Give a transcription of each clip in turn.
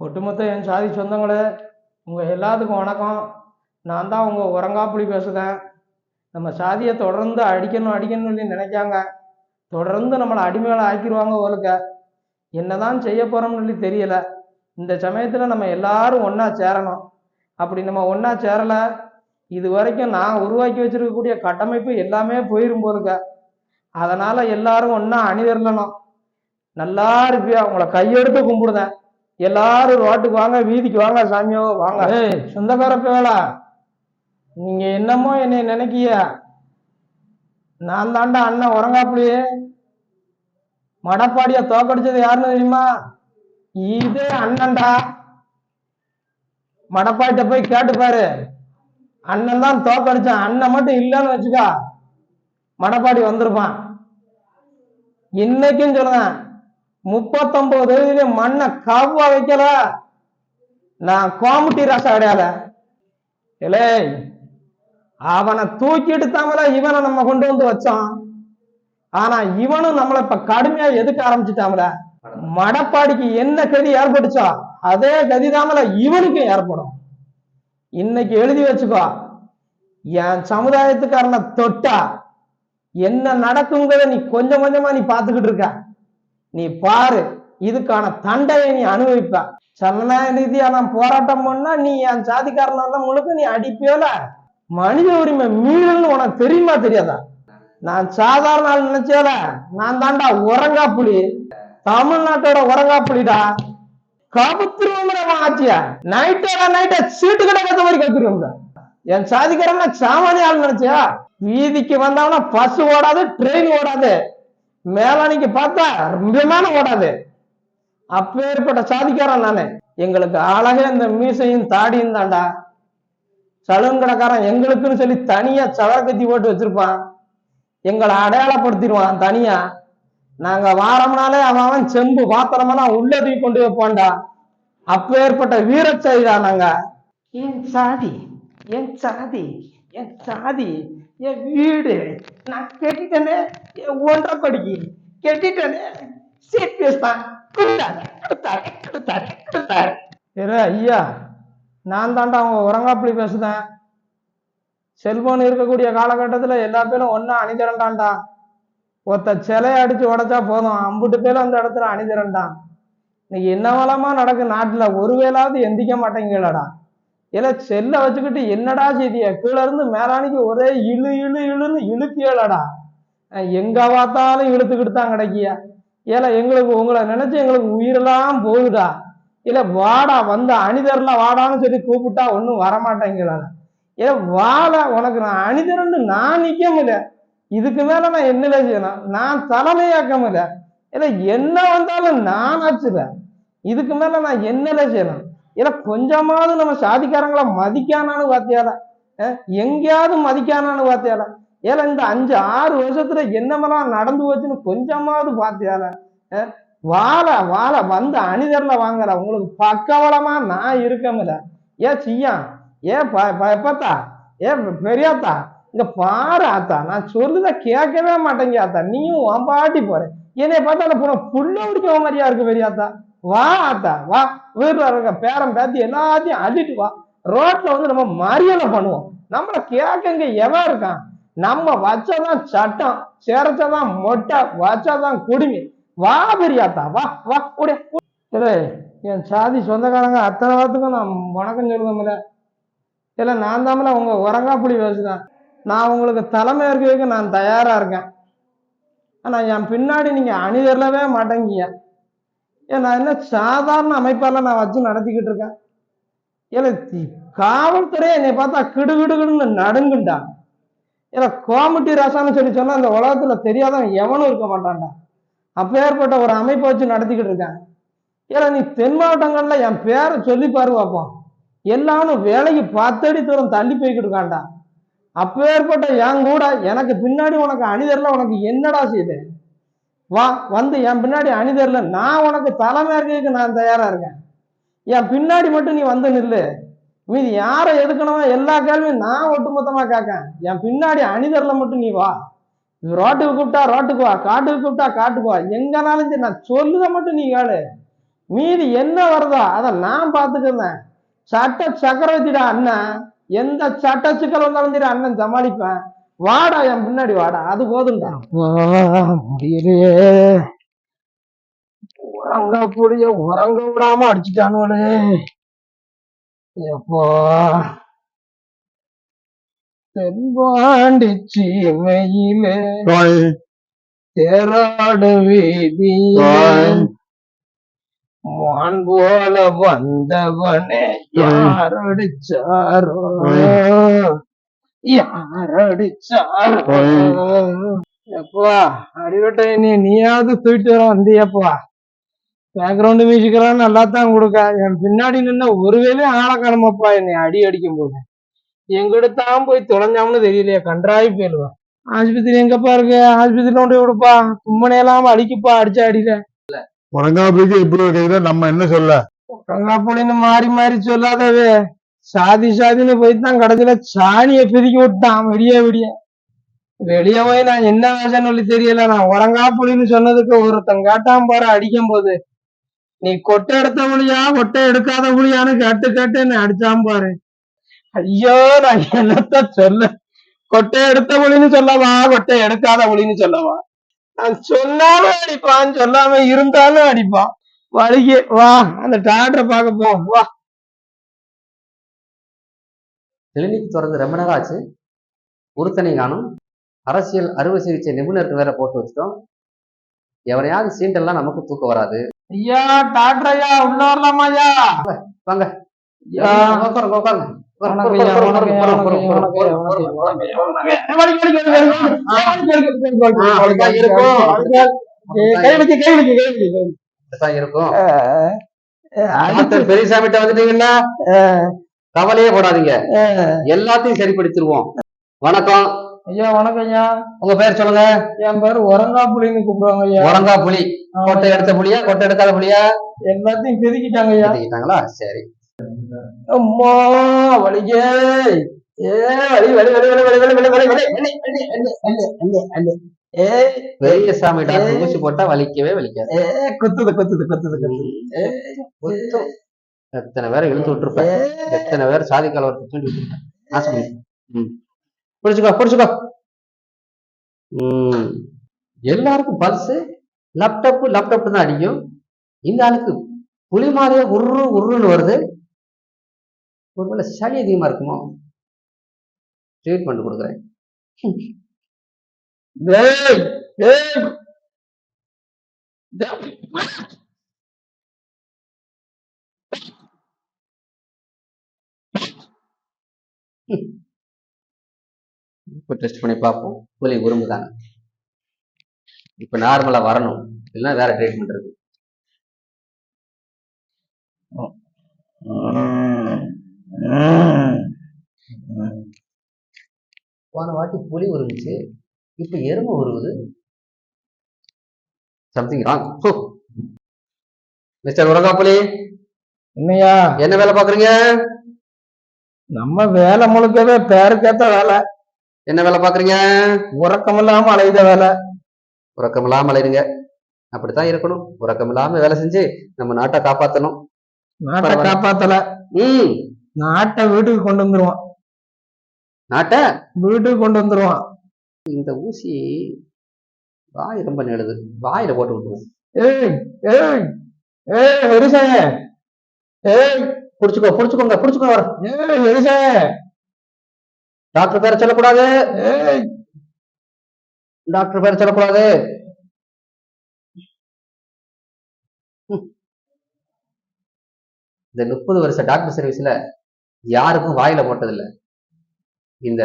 ஒட்டுமொத்த என் சாதி சொந்தங்களே உங்கள் எல்லாத்துக்கும் வணக்கம். நான் தான் உங்கள் உரங்காப்புலி பேசுகிறேன் நம்ம சாதியை தொடர்ந்து அடிக்கணும் அடிக்கணும்னு சொல்லி நினைக்காங்க. தொடர்ந்து நம்மளை அடிமைகளை ஆக்கிடுவாங்க ஒழுக்க என்னதான் செய்ய போகிறோம்னு சொல்லி தெரியல. இந்த சமயத்தில் நம்ம எல்லாரும் ஒன்றா சேரணும். அப்படி நம்ம ஒன்றா சேரலை இது வரைக்கும் நான் உருவாக்கி வச்சிருக்கக்கூடிய கட்டமைப்பு எல்லாமே போயிரும் போலுக்க. அதனால் எல்லாரும் ஒன்றா அணிதிரளணும். நல்லா இருப்பியா உங்களை கையெடுத்து கும்பிடுதேன். எல்லாரும் ரோட்டுக்கு வாங்க வீதிக்கு வாங்க சாமியோ வாங்க. சொந்தக்கார பேலா நீங்க என்னமோ என்னை நினைக்கிய. நான் தாண்டா அண்ணன் உறங்காப்புலியே. மடப்பாடிய தோக்கடிச்சது யாருன்னு தெரியுமா? இதே அண்ணன்டா. மடப்பாட்ட போய் கேட்டுப்பாரு அண்ணன் தான் தோக்கடிச்சான். அண்ணன் மட்டும் இல்லைன்னு வச்சுக்கா. மடப்பாடி வந்திருப்பான். இன்னைக்கும் சொல்லுங்க முப்பத்தொன்பது வயதுல மண்ணை கவ்வா வைக்கல. நான் கோமுட்டி ராசா கிடையாது இலே அவனை தூக்கிட்டு தாமல இவனை நம்ம கொண்டு வந்து வச்சோம். ஆனா இவனும் நம்மளை இப்ப கடுமையா எதுக்க ஆரம்பிச்சுட்டாமல. மடப்பாடிக்கு என்ன கதி ஏற்பட்டுச்சோ அதே கதி தாமல இவனுக்கும் ஏற்படும். இன்னைக்கு எழுதி வச்சுக்கோ என் சமுதாயத்துக்காரனை தொட்டா என்ன நடக்குங்கிறத நீ கொஞ்சம் கொஞ்சமா நீ பாத்துக்கிட்டு இருக்க. நீ பாரு இதுக்கான தண்டையை நீ அனுபவிப்ப. ஜனநாயக ரீதியா நான் போராட்டம் பண்ணா நீ என் சாதிக்காரனால முழுக்க நீ அடிப்பியோல? மனித உரிமை மீறல்னு உனக்கு தெரியுமா தெரியாதா? நான் சாதாரண ஆள் நினைச்சேல நான் தாண்டா உரங்கா புலி தமிழ்நாட்டோட உறங்கா புலிடா கபுத்துருவோம் ஆச்சியா நைட்டோட நைட்டா சீட்டு கடை கத்த மாதிரி கத்துருவோம் என் சாதிக்காரன் சாமானிய ஆள் நினைச்சியா? வீதிக்கு வந்தவனா பஸ் ஓடாது ட்ரெயின் ஓடாது. மேலானிக்கு பார்த்தா விமானம் ஓடாது அப்பேற்பட்ட சாதிக்காரன் நானு. எங்களுக்கு அழகே இந்த மீசையும் தாடியும் தாண்டா சலூன் கடைக்காரன் எங்களுக்குன்னு சொல்லி தனியா சவரக்கத்தி போட்டு வச்சிருப்பான். எங்களை அடையாளப்படுத்திடுவான் தனியா. நாங்க வாரம்னாலே அவன் அவன் செம்பு பாத்திரமெல்லாம் உள்ள தூக்கி கொண்டு வைப்பான்டா. அப்பேற்பட்ட வீரச்சைதா நாங்க. என் சாதி என் சாதி என் சாதி. என் வீடு. நான் கெட்டிட்டேனே என் ஒன்றரை படிக்கு கெட்டிட்டேனே சிபிஎஸ் தான் கொடுத்தாரு கொடுத்தாரு கொடுத்தாரு கொடுத்தாரு. சரி ஐயா நான் தாண்டா அவங்க உரங்காப்புலி பேசுதேன். செல்போன் இருக்கக்கூடிய காலகட்டத்தில் எல்லா பேரும் ஒன்றா அணிதிரண்டான்டா. ஒருத்த சிலையை அடிச்சு உடைச்சா போதும். அம்புட்டு பேரும் அந்த இடத்துல அணிதிரண்டான். இன்னைக்கு என்ன வளமா நடக்கு நாட்டில்? ஒரு வேளாவது எந்திக்க மாட்டேங்கலடா ஏன்னா செல்ல வச்சுக்கிட்டு என்னடா செய்திய? கீழே இருந்து மேலானிக்கு ஒரே இழு இழு இழுன்னு இழுக்கியலடா எங்க பார்த்தாலும் இழுத்துக்கிட்டு தான் கிடைக்கியா? ஏல எங்களுக்கு உங்களை நினைச்சு எங்களுக்கு உயிரெல்லாம் போகுதா இல்ல வாடா வந்து அணிதரில் வாடான்னு சொல்லி கூப்பிட்டா ஒன்றும் வரமாட்டேங்களா ஏ வாழ உனக்கு நான் அணிதரன்னு நான் நிற்க முடியல. இதுக்கு மேல நான் என்னல செய்யணும்? நான் தலைமையாக்க முடியல. இல்ல என்ன வந்தாலும் நான் ஆச்சுல இதுக்கு மேல நான் என்னல செய்யணும்? ஏன்னா கொஞ்சமாவது நம்ம சாதிக்காரங்களை மதிக்கானான்னு பார்த்தியால எங்கேயாவது மதிக்கானான்னு பார்த்தியால ஏன்னா இந்த அஞ்சு ஆறு வருஷத்துல என்னமெல்லாம் நடந்து போச்சுன்னு கொஞ்சமாவது பார்த்தியால வாழ வாழை வந்து அணிதரில் வாங்குற. உங்களுக்கு பக்கவளமா நான் இருக்கமில்ல ஏ சியா ஏ எப்பத்தா ஏ பெரியாத்தா இங்க பாரு ஆத்தா. நான் சொல்லுத கேட்கவே மாட்டேங்க ஆத்தா. நீயும் உன் பாட்டி போற. என்னைய பார்த்தா போன புள்ள பிடிக்க மாதிரியா இருக்கு பெரியாத்தா. வா ஆத்தா வா. வீட்டுல இருக்க பேரம் பேத்தி எல்லாத்தையும் அள்ளிட்டு வா. ரோட்ல வந்து நம்ம மரியாதை பண்ணுவோம். நம்மள கேட்கங்க எவன் இருக்கான்? நம்ம வச்சதான் சட்டம் சேரச்சதான் மொட்டை வச்சதான் குடுமி. வா பெரியாத்தா வா வா உடைய என் சாதி சொந்தக்காரங்க அத்தனை வாரத்துக்கும் நான் வணக்கம் சொல்லுவோம்ல இல்லை நான் தாமல உங்க உரங்காப்புலி பேசுதான் நான் உங்களுக்கு தலைமை இருக்கிறதுக்கு நான் தயாரா இருக்கேன். ஆனா என் பின்னாடி நீங்க அணிதரலவே மாட்டேங்கிய ஏன் நான் என்ன சாதாரண அமைப்பால நான் வச்சு நடத்திக்கிட்டு இருக்கேன்? ஏன்னா காவல்துறை என்னை பார்த்தா கிடு நடுங்குண்டா. ஏன்னா கோமட்டி ராசான்னு சொல்லி சொன்னா அந்த உலகத்துல தெரியாதவன் எவனும் இருக்க மாட்டான்டா. அப்பேற்பட்ட ஒரு அமைப்பை வச்சு நடத்திக்கிட்டு இருக்கேன். ஏன்னா நீ தென் மாவட்டங்கள்ல என் பேரை சொல்லி பாரு பார்ப்போம் எல்லாரும் வேலைக்கு பத்தடி தூரம் தள்ளி போய்கிட்டு இருக்கான்டா. அப்பேற்பட்ட என் கூட எனக்கு பின்னாடி உனக்கு அணிதரில் உனக்கு என்னடா செய்யுது வா வந்து என் பின்னாடி அணிதரில். நான் உனக்கு தலைமை இருக்கிறதுக்கு நான் தயாராக இருக்கேன். என் பின்னாடி மட்டும் நீ வந்து நில்லு. மீதி யாரை எதுக்கணுமோ எல்லா கேள்வியும் நான் ஒட்டுமொத்தமாக கேட்கேன். என் பின்னாடி அணிதரில் மட்டும் நீ வா. ரோட்டுக்கு கூப்பிட்டா ரோட்டுக்கு வா காட்டுக்கு கூப்பிட்டா காட்டுக்கு வா. எங்கனாலும் சரி நான் சொல்லுத மட்டும் நீ கேளு. மீதி என்ன வருதோ அதை நான் பார்த்துக்கிறேன். சட்ட சக்கரவர்த்திடா அண்ணன். எந்த சட்ட சிக்கல் வந்தாலும் சரி அண்ணன் சமாளிப்பேன். வாடா என் பின்னாடி வாடா அது போதும்டா. முடியலையே உறங்க புடிய உறங்க விடாம அடிச்சுட்டானுவலே எப்போ? தென்பாண்டி சீமையிலே தேராடு வீதியில். மான் போல வந்தவனே யாரடிச்சாரோ? எப்பா அடிவட்ட நீ நீயாவது தூக்கிட்டு வர வந்தியப்பா. பேக்ரவுண்ட் மியூசிக்கெல்லாம் நல்லா தான் கொடுக்க. என் பின்னாடி நின்ன ஒருவேளை ஆளை காணுமப்பா என்னை அடி அடிக்கும் போது. எங்கிட்ட தான் போய் தொலைஞ்சாம்னு தெரியலையே கன்றாவி போயிடுவேன் ஆஸ்பத்திரி எங்கப்பா இருக்கு? ஆஸ்பத்திரியில கொண்டு விடுப்பா. தும்மனை எல்லாம் அடிக்குப்பா அடிச்ச அடியில. உறங்காப்புக்கு இப்படி நம்ம என்ன சொல்ல? கங்காப்புலின்னு மாறி மாறி சொல்லாதவே. சாதி சாதின்னு போயிட்டு தான் கடைசியில சாணியை பிரிக்கி விட்டான் விடிய விடிய. வெளியே போய் நான் என்ன வேஷம் சொல்லி தெரியல. நான் உறங்காப்புலின்னு சொன்னதுக்கு ஒருத்தன் கேட்டான் பாரு அடிக்கும் போது. நீ கொட்டை எடுத்த புளியா கொட்டை எடுக்காத புளியான்னு கேட்டு கேட்டு என்ன அடிச்சான் பாரு. ஐயோ நான் என்னத்த சொல்ல? கொட்டை எடுத்த புலின்னு சொல்லவா கொட்டை எடுக்காத புலின்னு சொல்லவா? நான் சொன்னாலும் அடிப்பான் சொல்லாம இருந்தாலும் அடிப்பான். வலிக்கு வா அந்த டாக்டரை பார்க்க போ வா. கிளினிக் திறந்து ரொம்ப நேரம் ஆச்சு ஒருத்தனை காணும். அரசியல் அறுவை சிகிச்சை நிபுணருக்கு வேற போட்டு வச்சிட்டோம். எவனையாவது சீண்டெல்லாம் நமக்கு தூக்கம் வராது. ஐயா டாக்டரையா உள்ள வரலாமா ஐயா? வாங்க உட்காருங்க உட்காருங்க. கவலையே போடாதீங்க. எல்லாத்தையும் சரிப்படுத்திடுவோம் வணக்கம் ஐயா வணக்கம் ஐயா உங்க பேர் சொல்லுங்க என் பேரு உரங்காப்புலின்னு கூப்பிடுவாங்க ஐயா உறங்கா புலி கொட்டை எடுத்த புலியா கொட்டை எடுக்காத புலியா எல்லாத்தையும் பிரிக்கிட்டாங்க ஐயா எடுத்துக்கிட்டாங்களா சரி அம்மா வலிக்கே ஏ வலி வலி வலி வலி வலி வலி வலி வலி வலி வலி வலி வலி ஏ பெரியசாமி டாக்டர் ஊசி போட்டா வலிக்கவே வலிக்காது ஏ குத்துது குத்துது குத்துது குத்துது குத்தும். எத்தனை பேரை இழுத்து விட்டுருப்பேன் எத்தனை பேர் சாதி கலவரத்தை தூண்டி விட்டுருப்பேன் ஆசை ம். பிடிச்சுக்கோ பிடிச்சுக்கோ ம். எல்லாருக்கும் பல்ஸ் லேப்டாப் லேப்டாப் தான் அடிக்கும். இந்த ஆளுக்கு புலி மாதிரியே உரு உருன்னு வருது. ஒருவேளை சளி அதிகமா இருக்குமோ? ட்ரீட்மெண்ட் கொடுக்குறேன். ஏய், ஏய். இப்போ டெஸ்ட் பண்ணி பார்ப்போம். புலி உரும்புதாங்க இப்போ நார்மலா வரணும். இல்லைன்னா வேற ட்ரீட்மெண்ட் இருக்கு. போன வாட்டி புலி உருவுச்சு இப்போ எறும்பு உருவுது. சம்திங் ராங் மிஸ்டர் உரங்கா புலி. என்னய்யா என்ன வேலை பாக்குறீங்க நம்ம வேலை முழுக்கவே பேருக்கேத்த வேலை. என்ன வேலை பாக்குறீங்க உறக்கம் இல்லாம அலைத வேலை. உறக்கம் இல்லாம அலையுங்க அப்படித்தான் இருக்கணும். உறக்கம் இல்லாம வேலை செஞ்சு நம்ம நாட்டை காப்பாத்தணும். நாட்டை. காப்பாத்தல. ம். நாட்டை வீட்டுக்கு கொண்டு வந்துருவான். நாட்டை? வீட்டுக்கு கொண்டு வந்துருவான். இந்த ஊசி வாய் ரொம்ப நெடுது வாயில போட்டு விட்டுருவோம். ஏய் ஏய் ஏய் வெரிசாய ஏய் புடிச்சுக்கோ புடிச்சுக்கோங்க புடிச்சுக்கோ. டாக்டர் பேர சொல்லக்கூடாது. டாக்டர் பேர சொல்லக்கூடாது. இந்த முப்பது வருஷ டாக்டர் சர்வீஸ்ல யாருக்கும் வாயில போட்டதில்ல. இந்த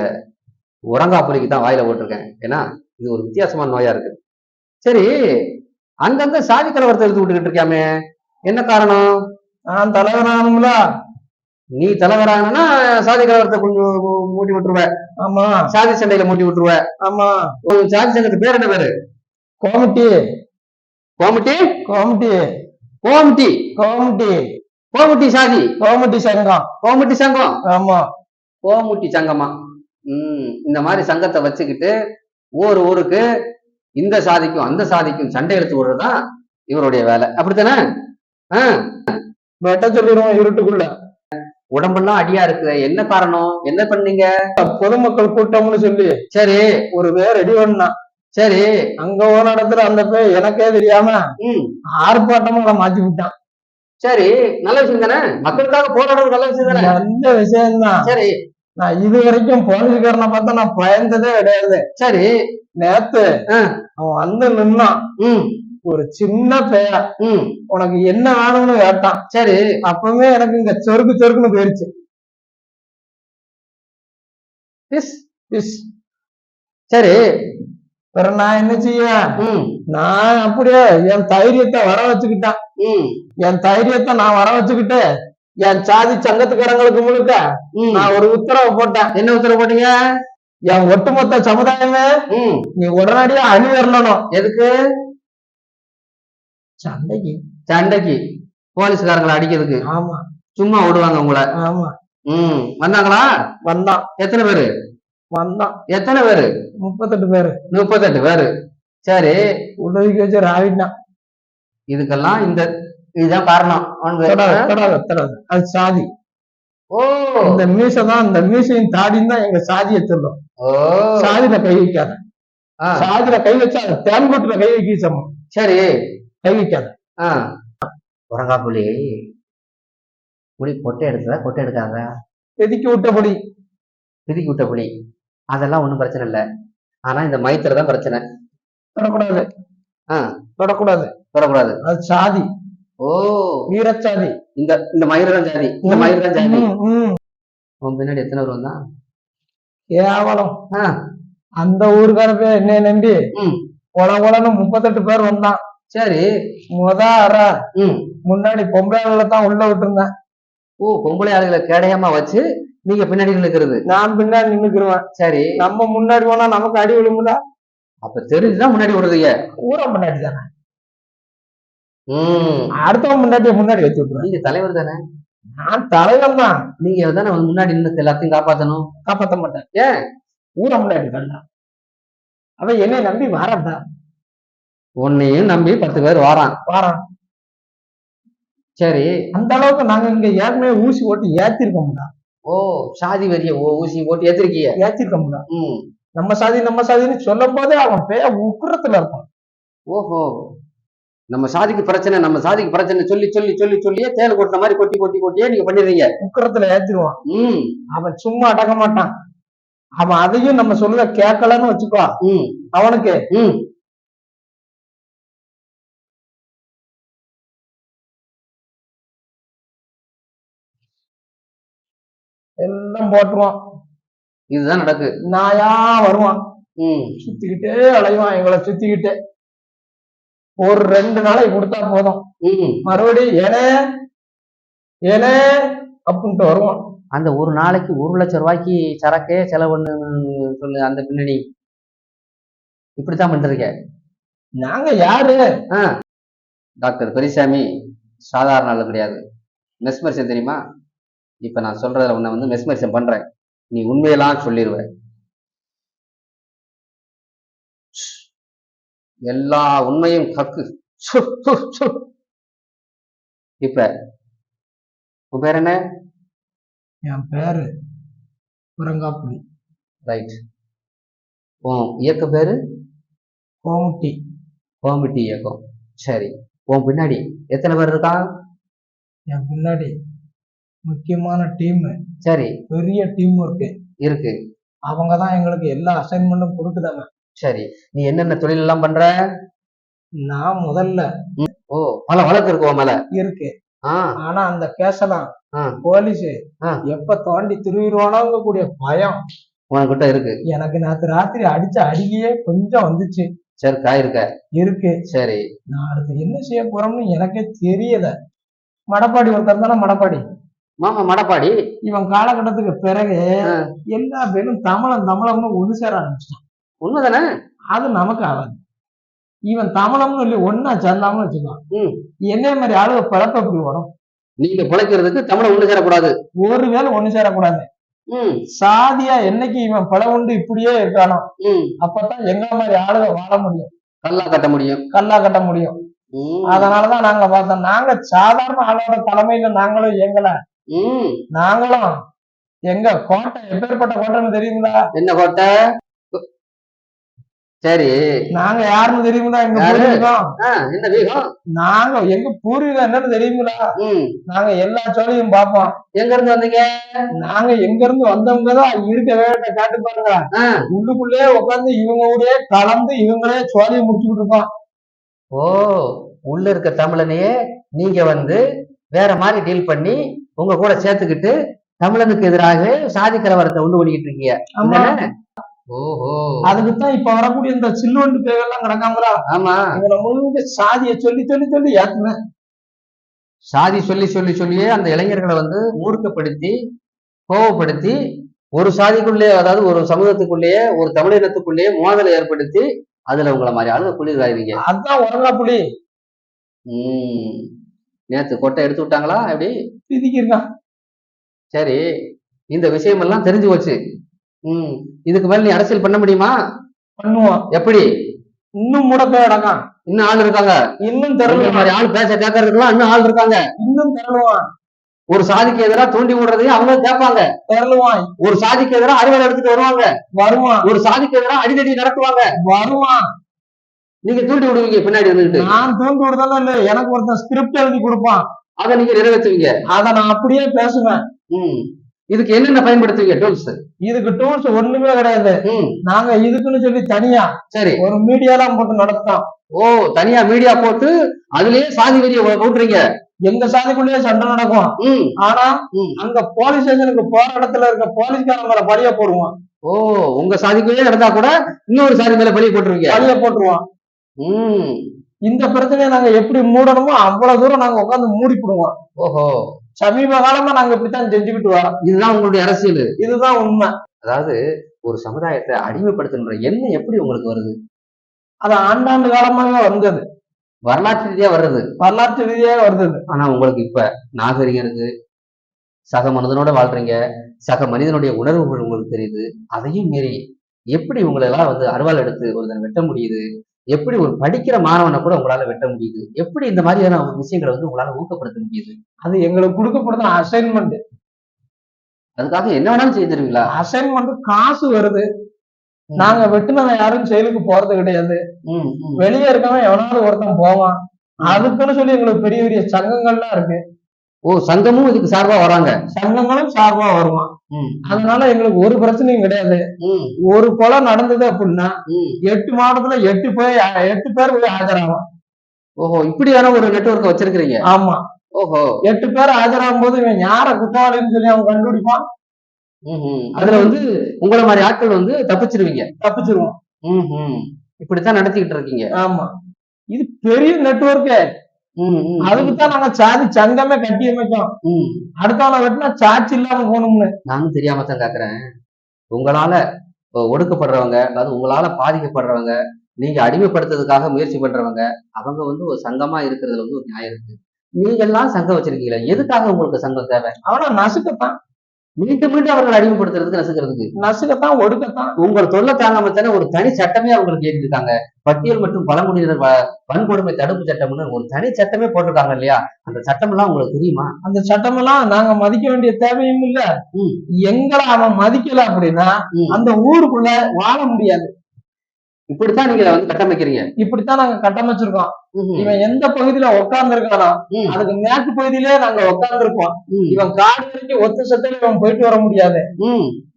உரங்காப்புலிக்கு தான் வாயில போட்டிருக்கேன். ஏன்னா இது ஒரு வித்தியாசமான நோயா இருக்கு. சரி அங்கங்க சாதி கலவரத்தை எடுத்து விட்டுக்கிட்டு இருக்காமே என்ன காரணம்? நான் தலைவரானுங்கள நீ தலைவரானா சாதி கலவரத்தை கொஞ்சம் மூட்டி விட்டுருவ? ஆமா. சாதி சண்டையில மூட்டி விட்டுருவ? ஆமா. உன் சாதி சங்கத்து பேர் என்ன பேரு? கோமிட்டி. கோமிட்டி? கோமிட்டி. கோமிட்டி. கோமிட்டி. கோமுட்டி சாதி. கோமிட்டி சங்கம். கோமுட்டி சங்கம். ஆமா. கோமுட்டி சங்கமா? ம் இந்த மாதிரி சங்கத்தை வச்சுக்கிட்டு ஊர் ஊருக்கு இந்த சாதிக்கும் அந்த சாதிக்கும் சண்டை இழுத்து விடுறதுதான் இவருடைய வேலை. அப்படித்தானே? ஆ, வெட்ட சொல்லிடுவோம் இருட்டுக்குள்ள. உடம்பெல்லாம் அடியா இருக்கு என்ன காரணம்? என்ன பண்ணீங்க? பொதுமக்கள் கூட்டம்னு சொல்லி. சரி. ஒரு பேர் ரெடி பண்ணான் சரி. அங்க ஒரு இடத்துல அந்த பேர் எனக்கே தெரியாம ஆர்ப்பாட்டமா மாத்தி விட்டான். சரி. நல்ல விஷயம் தானே? மக்களுக்காக போராடுறது நல்ல விஷயம் தானே? நல்ல விஷயம்தான். சரி. நான் இது வரைக்கும் போலீஸ்காரனை பார்த்தா நான் பயந்ததே கிடையாது. சரி. நேத்து. அவன் வந்து நின்னான். ஒரு சின்ன பையன் ம். உனக்கு என்ன வேணும்னு கேட்டான். சரி அப்பவே எனக்கு இங்க சொருக்கு சொருக்குன்னு போயிருச்சு. சரி வேற நான் என்ன செய்ய? நான் அப்படியே என் தைரியத்தை வர வச்சுக்கிட்டேன். என் தைரியத்தை நான் வர வச்சுக்கிட்டு என் சாதி சங்கத்துக்காரங்களுக்கு முழுக்க நான் ஒரு உத்தரவு போட்டேன். என்ன உத்தரவு போட்டீங்க? என் ஒட்டுமொத்த சமுதாயமே நீ உடனடியா அணி வரணும் எதுக்கு? சண்டைக்கு. சண்டைக்கு. போலீஸ்காரங்களை அடிக்கிறதுக்கு. ஆமா. சும்மா விடுவாங்க உங்களை. ஆமா. ம். வந்தாங்களா? வந்தான் எத்தனை பேரு? வந்தான் எத்தனை பேரு? முப்பத்தெட்டு பேரு. முப்பத்தெட்டு பேரு. சரி. உதவிக்கு வச்சு ராவிட்டான் இதுக்கெல்லாம் இந்த இதுதான் காரணம். அது சாதி. ஓ. இந்த மீசை தான் இந்த மீசையும் தாடியும் தான் எங்க சாதியை சொல்லும். சாதியில கை வைக்காத. சாதியில கை வச்சா அது தேன்கூட்டுல கை வைக்க சமம். சரி. கை வைக்காத ஆ. உரங்காப்புலி புலி கொட்டை எடுக்கிறதா கொட்டை எடுக்காத செதுக்கி விட்டபடி பிதுக்கி விட்ட புலி. அதெல்லாம் ஒண்ணும் பிரச்சனை இல்லை. ஆனா இந்த மைத்திர தான் பிரச்சனை. தொடக்கூடாது. ஆ. தொடக்கூடாது. தொடக்கூடாது. அது சாதி. ஓ. வீரச்சாதி. இந்த இந்த தான் ஜாதி இந்த மயிர் தான் ம். உன் பின்னாடி எத்தனை பேர் வந்தான்? கேவலம். அந்த ஊருக்கார பேர் என்னைய நம்பி கொல கொலன்னு முப்பத்தெட்டு பேர் வந்தான். சரி முத அற. ம். முன்னாடி பொம்பளை தான் உள்ள விட்டுருந்தேன். ஓ பொம்பளை ஆளுகளை கேடயமா வச்சு நீங்க பின்னாடி நிற்கிறது நான் பின்னாடி நின்னுக்குருவேன். சரி. நம்ம முன்னாடி போனா நமக்கு அடி விழுமுல? அப்ப தெரிஞ்சுதான் முன்னாடி விடுறீங்க ஊரை முன்னாடி தானே? ம். அடுத்தவன் முன்னாடி முன்னாடி வச்சு விட்டுருவேன். நீங்க தலைவர் தானே? நான் தலைவன் தான். நீங்க தானே முன்னாடி நின்று எல்லாத்தையும் காப்பாத்தணும்? காப்பாத்த மாட்டேன். ஏன்? ஊரை முன்னாடி தான்டா அவன் என்னை நம்பி வாரண்டா உன்னையும் நம்பி பத்து பேர் வாரான் வாரான் சரி. அந்த அளவுக்கு நாங்க இங்க ஏற்கனவே ஊசி ஓட்டி ஏத்திருக்க முடியாது ஓ சாதி வரிய ஓ ஊசி போட்டு ஏத்திருக்கீங்க ஏத்திருக்க முடியாது ம். நம்ம சாதி நம்ம சாதின்னு சொல்லும் போதே அவன் பேய உக்குறத்துல இருப்பான். ஓஹோ. நம்ம சாதிக்கு பிரச்சனை நம்ம சாதிக்கு பிரச்சனை சொல்லி சொல்லி சொல்லி சொல்லியே தேல் கொட்டின மாதிரி கொட்டி கொட்டி கொட்டியே நீங்க பண்ணிடுறீங்க. உக்குறத்துல ஏத்திருவான். ம். அவன் சும்மா அடக்க மாட்டான். அவன் அதையும் நம்ம சொல்ல கேட்கலன்னு வச்சுக்கோ. அவனுக்கு எல்லாம் போட்டுருவான். இதுதான் நடக்கு. நாயா வருவான். சுத்திக்கிட்டே அலைவான் எங்களை சுத்திக்கிட்டே. ஒரு ரெண்டு நாளைக்கு கொடுத்தா போதும். ம். மறுபடியும் ஏனே ஏனே அப்படின்ட்டு வருவான். அந்த ஒரு நாளைக்கு ஒரு லட்சம் ரூபாய்க்கு சரக்கே செலவுன்னு சொல்லு அந்த பின்னணி. இப்படித்தான் பண்றீங்க. நாங்க யாரு? டாக்டர் பெரியசாமி சாதாரண ஆளு கிடையாது. மெஸ்மரிசம் தெரியுமா? இப்ப நான் சொல்றதுல உன்னை வந்து மெஸ்மரிசம் பண்றேன். நீ உண்மையெல்லாம் சொல்லிடுவ எல்லா உண்மையும் கக்கு. இப்ப உன் பேர் என்ன? என் பேரு குரங்காப்புலி. ரைட் உன் இயக்க பேரு? கோமுட்டி. கோமிட்டி இயக்கம். சரி. உன் பின்னாடி எத்தனை பேர் இருக்கா என் பின்னாடி முக்கியமான டீம் சரி. பெரிய டீம் இருக்கு. இருக்கு. அவங்க தான் எங்களுக்கு எல்லா அசைன்மெண்ட்டும் கொடுக்குதாங்க. சரி. நீ என்னென்ன தொழில் எல்லாம் பண்ற? நான் முதல்ல ஓ பல வழக்கு இருக்கு மேல. இருக்கு. ஆனா அந்த கேஸெல்லாம் ஆ. போலீஸ். எப்ப தோண்டி திருவிடுவானோங்க கூடிய பயம். உனக்கிட்ட இருக்கு. எனக்கு நேத்து ராத்திரி அடிச்ச அடிக்கையே கொஞ்சம் வந்துச்சு. சரி காயிருக்க. இருக்கு. சரி. நான் அடுத்து என்ன செய்ய போறோம்னு எனக்கே தெரியல. மடப்பாடி ஒருத்தர் தானே மடப்பாடி? மாமா மடப்பாடி. இவன் காலகட்டத்துக்கு பிறகு. எல்லா பேரும் தமிழன் தமிழம்னு ஒண்ணு சேர ஆரம்பிச்சிட்டான். உண்மைதானே? அது நமக்கு ஆகாது. இவன் தமிழம்னு சொல்லி ஒன்னா சேர்ந்தாமனு வச்சுக்கலாம். என்னே மாதிரி ஆளுக பிழப்ப எப்படி வரும்? நீங்க பிழைக்கிறதுக்கு தமிழை ஒண்ணு சேரக்கூடாது. ஒருவேளை ஒண்ணு சேரக்கூடாது. சாதியா என்னைக்கு இவன் பிழ உண்டு இப்படியே இருக்கானோ அப்பதான் எங்க மாதிரி ஆளுக வாழ முடியும். கல்லா கட்ட முடியும். கல்லா கட்ட முடியும். அதனாலதான் நாங்க பார்த்தோம் நாங்க சாதாரண ஆளோட தலைமையில நாங்களும் இயங்கல. நாங்களும் எங்க கோட்டை எப்பேற்பட்ட கோட்டைன்னு தெரியுங்களா? என்ன கோட்டை? சரி. நாங்க யாருன்னு தெரியுங்களா? எங்க? பூர்வீகம். ஆ, என்ன வீகம் நாங்க எங்க பூர்வீகம் என்னன்னு தெரியுங்களா? நாங்க எல்லா சோழியும் பார்ப்போம். எங்க இருந்து வந்தீங்க? நாங்க எங்க இருந்து வந்தவங்க தான் இருக்க வேகத்தை காட்டு பாருங்க. உள்ளுக்குள்ளே உட்காந்து இவங்க கூடயே கலந்து இவங்களே சோழியை முடிச்சுக்கிட்டு இருப்போம் ஓ உள்ள இருக்க தமிழனையே நீங்க வந்து வேற மாதிரி டீல் பண்ணி உங்க கூட சேர்த்துக்கிட்டு தமிழனுக்கு எதிராக சாதி கலவரத்தை உண்டு பண்ணிக்கிட்டு இருக்கீங்க. அதுக்குதான் இப்ப வரக்கூடிய இந்த சில்லுவண்டு பேரெல்லாம் கிடக்காங்களா? ஆமா. முழுங்க சாதியை சொல்லி சொல்லி சொல்லி ஏத்துனேன் சாதி சொல்லி சொல்லி சொல்லியே அந்த இளைஞர்களை வந்து மூர்க்கப்படுத்தி கோவப்படுத்தி ஒரு சாதிக்குள்ளே அதாவது ஒரு சமூகத்துக்குள்ளேயே ஒரு தமிழினத்துக்குள்ளேயே மோதலை ஏற்படுத்தி அதுல உங்களை மாதிரி ஆளுங்க குளிர்காய்வீங்க அதான் உரங்கா புலி. உம் நேத்து கொட்டை எடுத்து விட்டாங்களா? எப்படி? பிதிக்கிருக்கான் சரி இந்த விஷயமெல்லாம் தெரிஞ்சு போச்சு. ம் இதுக்கு மேல நீ அரசியல் பண்ண முடியுமா? பண்ணுவான் எப்படி? இன்னும் முடக்க கிடக்கான் இன்னும் ஆள் இருக்காங்க. இன்னும் திரளுவான் மாதிரி ஆள் பேச கேட்கறதுக்குலாம் இன்னும் ஆள் இருக்காங்க. இன்னும் திரளுவான் ஒரு சாதிக்கு எதிராக தூண்டி விடுறதையும் அவங்க கேட்பாங்க. திரளுவான் ஒரு சாதிக்கு எதிராக அறிவாளை எடுத்துட்டு வருவாங்க. வருவான். ஒரு சாதிக்கு எதிராக அடிதடி நடத்துவாங்க. வருவான். நீங்க தூண்டி விடுவீங்க பின்னாடி வந்துட்டு நான் தூண்டு விடுதானே இல்ல. எனக்கு ஒருத்தன் ஸ்கிரிப்ட் எழுதி கொடுப்பான். அதை நீங்க நிறைவேற்றுவீங்க. அதை நான் அப்படியே பேசுவேன். ம். இதுக்கு என்னென்ன பயன்படுத்துவீங்க டூல்ஸ் இதுக்கு டூல்ஸ் ஒண்ணுமே கிடையாது. ம். நாங்க இதுக்குன்னு சொல்லி தனியா சரி. ஒரு மீடியாலாம் போட்டு நடத்தோம் ஓ தனியா மீடியா போட்டு அதுலயே சாதி வெறிய ஊட்டுறீங்க எங்க சாதிக்குள்ளேயே சண்டை நடக்கும். ஆனா. அங்க போலீஸ் ஸ்டேஷனுக்கு போற இடத்துல இருக்க போலீஸ்காரன் மேல பழிய போடுவான் ஓ உங்க சாதிக்குள்ளே நடந்தா கூட இன்னொரு சாதி மேல பழி போட்டுருவீங்க. பழிய போட்டுருவான் ம் இந்த பிரச்சனையை நாங்க எப்படி மூடணுமோ அவ்வளவு தூரம் நாங்க உட்காந்து மூடிப்பிடுவோம். ஓஹோ. சமீப காலமா நாங்க இப்படித்தான் செஞ்சுக்கிட்டு வரோம். இதுதான் உங்களுடைய அரசியல். இதுதான் உண்மை. அதாவது ஒரு சமுதாயத்தை அடிமைப்படுத்துன்ற எண்ணம் எப்படி உங்களுக்கு வருது? அது ஆண்டாண்டு காலமாவே வந்தது. வரலாற்று ரீதியா வர்றது. வரலாற்று ரீதியாக வந்தது. ஆனா உங்களுக்கு இப்ப நாகரிகம் இருக்கு. சக மனிதனோட வாழ்றீங்க. சக மனிதனுடைய உணர்வுகள் உங்களுக்கு தெரியுது. அதையும் மீறி எப்படி உங்களை எல்லாம் வந்து அருவாள் எடுத்து ஒருத்தனை வெட்ட முடியுது? எப்படி ஒரு படிக்கிற மாணவனை கூட உங்களால வெட்ட முடியுது? எப்படி இந்த மாதிரியான விஷயங்களை வந்து உங்களால ஊக்கப்படுத்த முடியுது? அது எங்களுக்கு கொடுக்கப்படுற அசைன்மெண்ட் அதுக்காக என்ன வேணாலும் செய்ய தருவீங்களா அசைன்மெண்ட் காசு வருது. நாங்க வெட்டுனவன் யாரும் செயலுக்கு போறது கிடையாது. வெளியே இருக்கவன் எவனாவது ஒருத்தன் போவான். அதுக்குன்னு சொல்லி எங்களுக்கு பெரிய பெரிய சங்கங்கள்லாம் இருக்கு. ஓ சங்கமும் இதுக்கு சார்பா வராங்க. சங்கங்களும் சார்பா வருவான் அதனால எங்களுக்கு ஒரு பிரச்சனையும் கிடையாது. ஒரு கொலை நடந்தது அப்படின்னா. எட்டு மாவட்டத்துல எட்டு பேர் எட்டு பேர் போய் ஆஜராகும் ஓஹோ இப்படியான ஒரு நெட்வொர்க்கை வச்சிருக்கிறீங்க. ஆமா. ஓஹோ. எட்டு பேர் ஆஜராகும் போது இவன் யார குற்றவாளின்னு சொல்லி அவன் கண்டுபிடிப்பான். அதுல வந்து உங்களை மாதிரி ஆட்கள் வந்து தப்பிச்சிருவீங்க. தப்பிச்சிருவான் ம், ம். இப்படித்தான் நடத்திக்கிட்டு இருக்கீங்க. ஆமா. இது பெரிய நெட்வொர்க்கு ம், ம், அதுக்கு தான் நாங்க சாதி சங்கமே கட்டி அமைச்சோம். ம். அடுத்தவனை வெட்டினா சாட்சி இல்லாம போகணும்னு. நானும் தெரியாம தான் கேக்குறேன். உங்களால ஒடுக்கப்படுறவங்க அதாவது உங்களால பாதிக்கப்படுறவங்க நீங்க அடிமைப்படுத்துறதுக்காக முயற்சி பண்றவங்க அவங்க வந்து ஒரு சங்கமா இருக்கிறதுல வந்து ஒரு நியாயம் இருக்கு. நீங்க எல்லாம் சங்கம் வச்சிருக்கீங்களா எதுக்காக உங்களுக்கு சங்கம் தேவை? அவனா நசுக்கத்தான் மீண்டும் மீண்டும் அவர்களை அடிமைப்படுத்துறதுக்கு நசுக்கிறதுக்கு. நசுக்கத்தான் ஒடுக்கத்தான். உங்கள் தொல்லை தாங்காம தானே ஒரு தனி சட்டமே அவங்களுக்கு ஏற்றிருக்காங்க பட்டியல் மற்றும் பழங்குடியினர் வன்கொடுமை தடுப்பு சட்டம்னு ஒரு தனி சட்டமே போட்டிருக்காங்க இல்லையா? அந்த சட்டம் எல்லாம் உங்களுக்கு தெரியுமா? அந்த சட்டமெல்லாம் நாங்க மதிக்க வேண்டிய தேவையும் இல்ல. எங்களை அவன் மதிக்கல அப்படின்னா. அந்த ஊருக்குள்ள வாழ முடியாது. இப்படித்தான் நீங்க வந்து கட்டமைக்கிறீங்க இப்படித்தான் நாங்க கட்டமைச்சிருக்கோம். இவன் எந்த பகுதியில உட்கார்ந்து இருக்கானோ. அதுக்கு மேற்கு பகுதியிலே நாங்க உட்கார்ந்து இருப்போம் ம். இவன் காடு வரைக்கும் ஒத்த சட்டையில இவன் போயிட்டு வர முடியாது.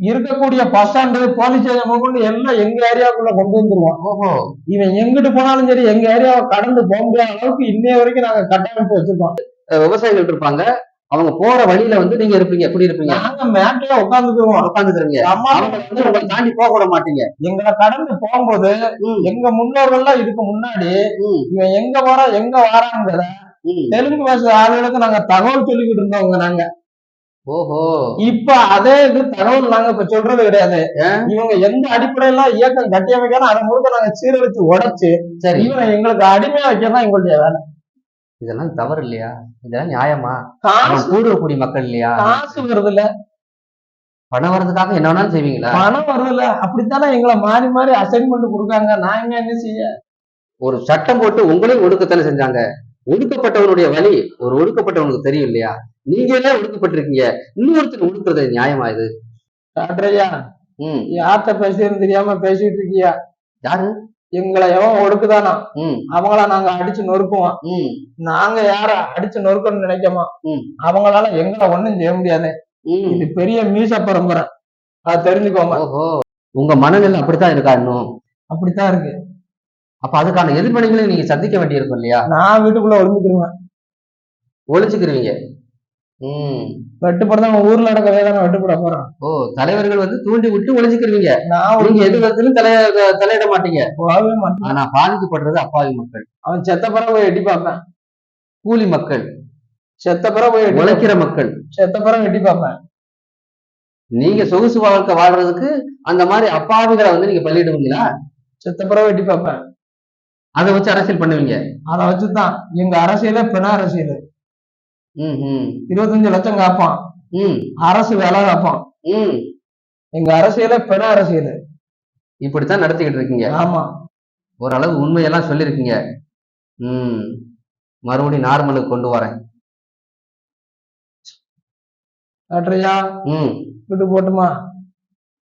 இருக்கக்கூடிய பஸ் ஸ்டாண்டு போலீஸ் ஸ்டேஷன் கொண்டு எல்லாம் எங்க ஏரியாவுக்குள்ள கொண்டு வந்துருவான் இவன் எங்கிட்டு போனாலும் சரி எங்க ஏரியாவை கடந்து போக முடியாத அளவுக்கு இன்னைய வரைக்கும் நாங்க கட்டமைப்பு வச்சிருக்கோம் விவசாயிகள் இருப்பாங்க அவங்க போற வழியில வந்து நீங்க இருப்பீங்க. எப்படி இருப்பீங்க? நாங்க மேட்ல உட்காந்துக்குவோம் உட்காந்துக்கிறீங்க அம்மா அவங்க வந்து உங்களை தாண்டி போக விட மாட்டீங்க. எங்களை கடந்து போகும்போது. எங்க முன்னோர்கள்லாம் இதுக்கு முன்னாடி. இவன் எங்க போறா எங்க வாராங்கிறத. தெலுங்கு பேசுற ஆளுகளுக்கு நாங்க தகவல் சொல்லிக்கிட்டு இருந்தவங்க நாங்க. ஓஹோ. இப்ப அதே இது தகவல் நாங்க இப்ப சொல்றது கிடையாது? இவங்க எந்த அடிப்படையில இயக்கம் கட்டியமைக்கணும் அதை முழுக்க நாங்க சீரழிச்சு உடைச்சு சரி. இவனை எங்களுக்கு அடிமையா வைக்கிறதா எங்களுடைய வேலை. இதெல்லாம் தவறு இல்லையா இதெல்லாம் நியாயமா? கூடுறக்கூடிய மக்கள் இல்லையா? காசு வருது இல்ல பணம் வர்றதுக்காக என்ன வேணாலும் செய்வீங்களா? பணம் வருது இல்ல அப்படித்தானே எங்களை மாறி மாறி அசைன்மெண்ட் கொடுக்காங்க நான் எங்க என்ன செய்ய? ஒரு சட்டம் போட்டு உங்களையும் ஒடுக்கத்தானே செஞ்சாங்க. ஒடுக்கப்பட்டவனுடைய வழி ஒரு ஒடுக்கப்பட்டவனுக்கு தெரியும் இல்லையா? நீங்க எல்லாம் ஒடுக்கப்பட்டிருக்கீங்க? இன்னொருத்தர் ஒடுக்குறது நியாயமா இது? டாக்டர் ஐயா யார்கிட்ட பேசுறதுன்னு தெரியாம பேசிட்டு இருக்கியா? யாரு? எங்களை எவன் ஒடுக்குதானா? அவங்கள நாங்க அடிச்சு நொறுக்குவோம். நாங்க யார அடிச்சு நொறுக்கணும்னு நினைக்கமா. அவங்களால எங்களை ஒண்ணும் செய்ய முடியாது. இது பெரிய மீச பரம்பரை. அது தெரிஞ்சுக்கோங்க. உங்க மனநிலை அப்படித்தான் இருக்கா இன்னும்? அப்படித்தான் இருக்கு. அப்ப அதுக்கான எதிர்வினைகளையும் நீங்க சந்திக்க வேண்டியிருக்கும் இல்லையா? நான் வீட்டுக்குள்ள ஒளிஞ்சுக்கிருவேன். ஒழிச்சுக்கிருவீங்க ம். வெட்டுப்படதான் ஊர்ல நடக்கவே தானே வெட்டுப்பட போறான் ஓ தலைவர்கள் வந்து தூண்டி விட்டு ஒழிச்சுக்கிருவீங்க நான் நீங்க எது விதத்திலும் தலை தலையிட மாட்டீங்க. ஆனா பாதிக்கப்படுறது அப்பாவி மக்கள். அவன் செத்த பிறகு போய் எட்டி பார்ப்பேன். கூலி மக்கள். செத்த பிறகு போய் உழைக்கிற மக்கள். செத்த பிறகு எட்டி பார்ப்பேன். நீங்க சொகுசு வாழ்க்கை வாழ்றதுக்கு அந்த மாதிரி அப்பாவிகளை வந்து நீங்க பள்ளியிடுவீங்களா செத்த பிறகு எட்டி பார்ப்பேன். அதை வச்சு அரசியல் பண்ணுவீங்க. அதை வச்சுதான். எங்க அரசியல பிண அரசியல். இருபத்தஞ்சு லட்சம் காப்பான். அரசு வேலை காப்பான். எங்க அரசியல பிண அரசியல். இப்படித்தான் நடத்திக்கிட்டு இருக்கீங்க. ஆமா. ஓரளவு உண்மையெல்லாம் சொல்லியிருக்கீங்க. ம். மறுபடியும் நார்மலுக்கு கொண்டு வரேன். டாக்டரையா? ம். விட்டு போட்டுமா?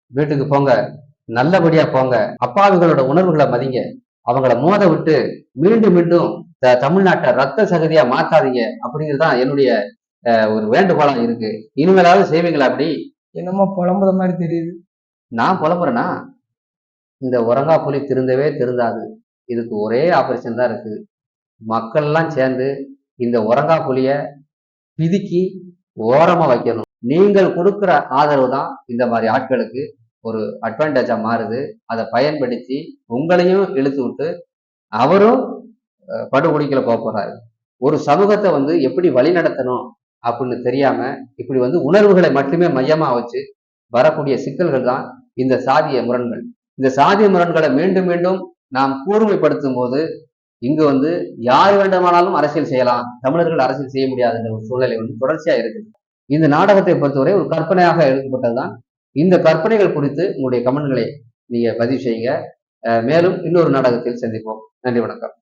வீட்டுக்கு போங்க. நல்லபடியா போங்க. அப்பாவிகளோட உணர்வுகளை மதிங்க. அவங்கள மோத விட்டு மீண்டும் மீண்டும் தமிழ்நாட்டை ரத்த சகதியா மாத்தாதீங்க அப்படிங்கிறது தான் என்னுடைய ஒரு வேண்டுகோளா இருக்கு. இனிமேலாவது செய்வீங்களா அப்படி? என்னமோ புலம்புற மாதிரி தெரியுது. நான் புலம்புறேனா? இந்த உரங்கா புலி திருந்தவே திருந்தாது. இதுக்கு ஒரே ஆபரேஷன் தான் இருக்கு. மக்கள்லாம் சேர்ந்து இந்த உரங்கா புலிய பிதுக்கி ஓரமா வைக்கணும். நீங்கள் கொடுக்குற ஆதரவு தான் இந்த மாதிரி ஆட்களுக்கு ஒரு அட்வான்டேஜா மாறுது. அதை பயன்படுத்தி உங்களையும் இழுத்து விட்டு அவரும் அஹ், போகிறாரு போக போறாரு. ஒரு சமூகத்தை வந்து எப்படி வழி நடத்தணும் அப்படின்னு தெரியாம இப்படி வந்து உணர்வுகளை மட்டுமே மையமா வச்சு வரக்கூடிய சிக்கல்கள் தான் இந்த சாதிய முரண்கள். இந்த சாதிய முரண்களை மீண்டும் மீண்டும் நாம் கூர்மைப்படுத்தும் போது இங்கு வந்து யார் வேண்டுமானாலும் அரசியல் செய்யலாம். தமிழர்கள் அரசியல் செய்ய முடியாதுன்ற ஒரு சூழ்நிலை வந்து தொடர்ச்சியா இருக்குது. இந்த நாடகத்தை பொறுத்தவரை ஒரு கற்பனையாக எழுதப்பட்டதுதான் இந்த கற்பனைகள் குறித்து உங்களுடைய கமெண்ட்களை நீங்க பதிவு செய்யுங்க. மேலும் இன்னொரு நாடகத்தில் சந்திப்போம். நன்றி வணக்கம்.